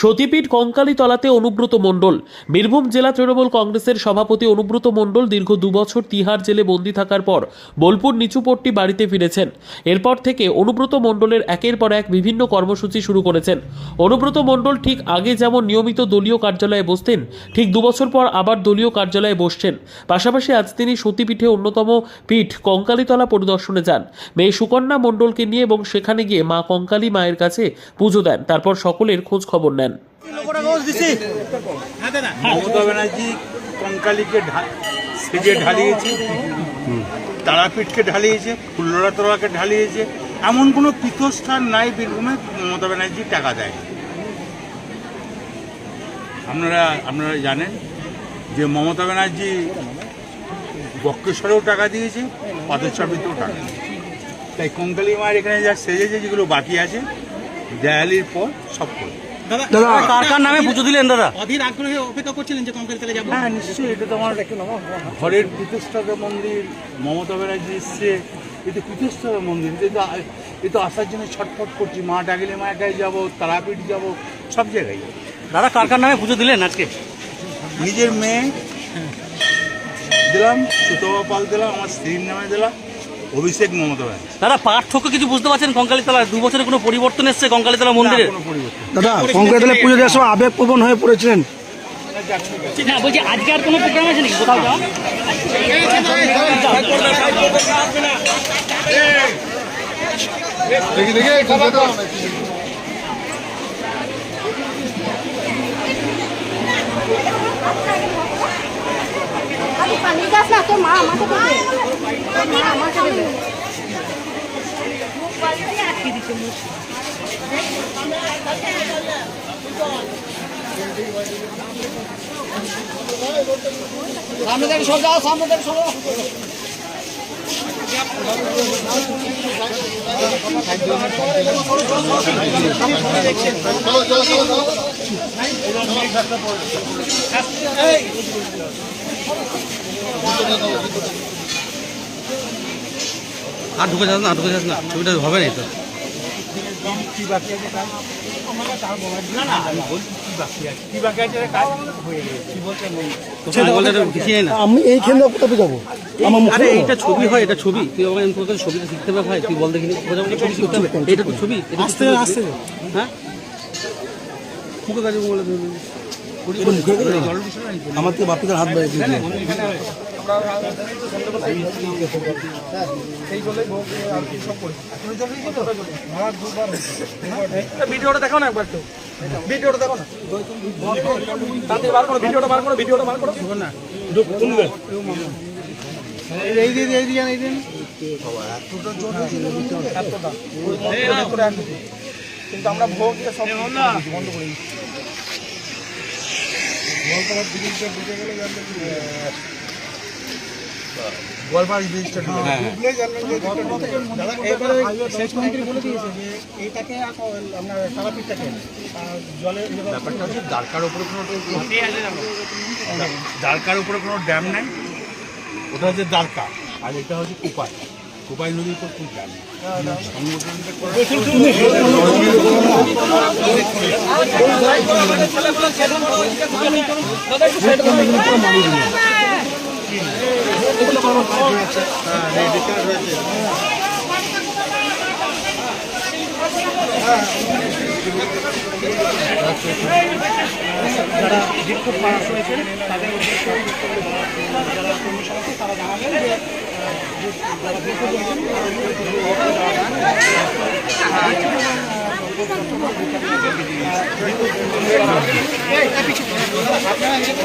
সতীপীঠ কঙ্কালীতলাতে অনুব্রত মণ্ডল। বীরভূম জেলা তৃণমূল কংগ্রেসের সভাপতি অনুব্রত মণ্ডল দীর্ঘ দুবছর তিহার জেলে বন্দি থাকার পর বোলপুর নিচুপট্টি বাড়িতে ফিরেছেন। এরপর থেকে অনুব্রত মণ্ডলের একের পর এক বিভিন্ন কর্মসূচি শুরু করেছেন। অনুব্রত মণ্ডল ঠিক আগে যেমন নিয়মিত দলীয় কার্যালয়ে বসতেন, ঠিক দুবছর পর আবার দলীয় কার্যালয়ে বসছেন। পাশাপাশি আজ তিনি সতীপীঠে অন্যতম পীঠ কঙ্কালীতলা পরিদর্শনে যান। মেয়ে সুকন্যা মণ্ডলকে নিয়ে এবং সেখানে গিয়ে মা কঙ্কালী মায়ের কাছে পুজো দেন। তারপর সকলের খোঁজ খবর নেন। মমতা ব্যানার্জি কঙ্কালীকে সেজে ঢালিয়েছে, তারাপীঠকে ঢালিয়েছে ফুল্লরাতলাকে ঢালিয়েছে। এমন কোনো পীঠস্থান নাই বীরভূমে মমতা ব্যানার্জি টাকা দেয়। আপনারা আপনারা জানেন যে মমতা ব্যানার্জি বক্রেশ্বরেও টাকা দিয়েছে পাথরচাপিতেও টাকা দিয়েছে। তাই কঙ্কালী মায়ের এখানে যা সেজেছে, যেগুলো বাকি আছে, দেয়ালির পর সব করে। দাদা কার কার নামে পুজো দিলেন দাদা? অধীর আগ্রহে অপেক্ষা করছিলেন যে কঙ্কাল তালে যাব। হ্যাঁ নিশ্চয়ই এটা তো আমার ঘরের মন্দির মমতা ব্যানার্জি এসছে মন্দির এই তো এই তো আসার জন্য ছটফট করছি মা ডাকলে যাব তারাপীঠ যাব সব জায়গায় দাদা কার কার নামে পুজো দিলেন আজকে? নিজের মেয়ে দিলাম সুতবা পাল দিলাম আমার স্ত্রীর নামে দিলাম অভিষেক মমতা ব্যানার্জি দাদা পার্থক্য কিছু বুঝতে পারছেন? কঙ্কালীতলা দু বছরে কোনো পরিবর্তন এসছে কঙ্কালীতলা মন্দিরে? কোনো পরিবর্তন। দাদা কংক্রিটলে পুজো দেওয়ার সময় আবেগপ্রবণ হয়ে পড়েছিলেন। না বলছি আজকে আর কোনো প্রোগ্রাম আছে নাকি কোথাও যাওয়া আরে পালিয়ে যাস না তোর মা আমাকে দেবে তোর মা আমাকে দেবে সামনে থেকে সব যাও সামনে থেকে সব আর ঢুকে যাস না ঢুকে যাস না ছবিটা হবে না তো। আমি এইখানে যাব? আমার আরে এইটা ছবি হয় এটা ছবি। তুই আমাকে এমন করে ছবিটা শিখতে ভাই? তুই বল দেখিনি। এটা তো ছবি। তো হ্যাঁ? মুখে কাজে বলে আমার থেকে বাপিদের হাত বাইরে ভিডিওটা দেখাও না একবার তো ভিডিওটা দেখো না। বার করো ভিডিওটা বার করো ভিডিওটা বার করো। না এই দিন এই দিন এই দিন। এতটা জোর এতটা কিন্তু আমরা ভোগ সব বন্ধ করে। দিয়েছে যে এইটাকে এখন আপনার তারাপীঠটাকে আর জলে ব্যাপারটা হচ্ছে দ্বারকার উপরে কোনো দ্বারকার উপরে কোনো ড্যাম নাই। ওটা হচ্ছে দ্বারকা। আর এটা হচ্ছে কুপাই। কুপাই নদীর উপর কোনো ড্যাম যারা বিক্ষোভ পাস হয়েছেন তাদের যারা কর্মী সমাজে তারা জানালেন যে যারা করেছেন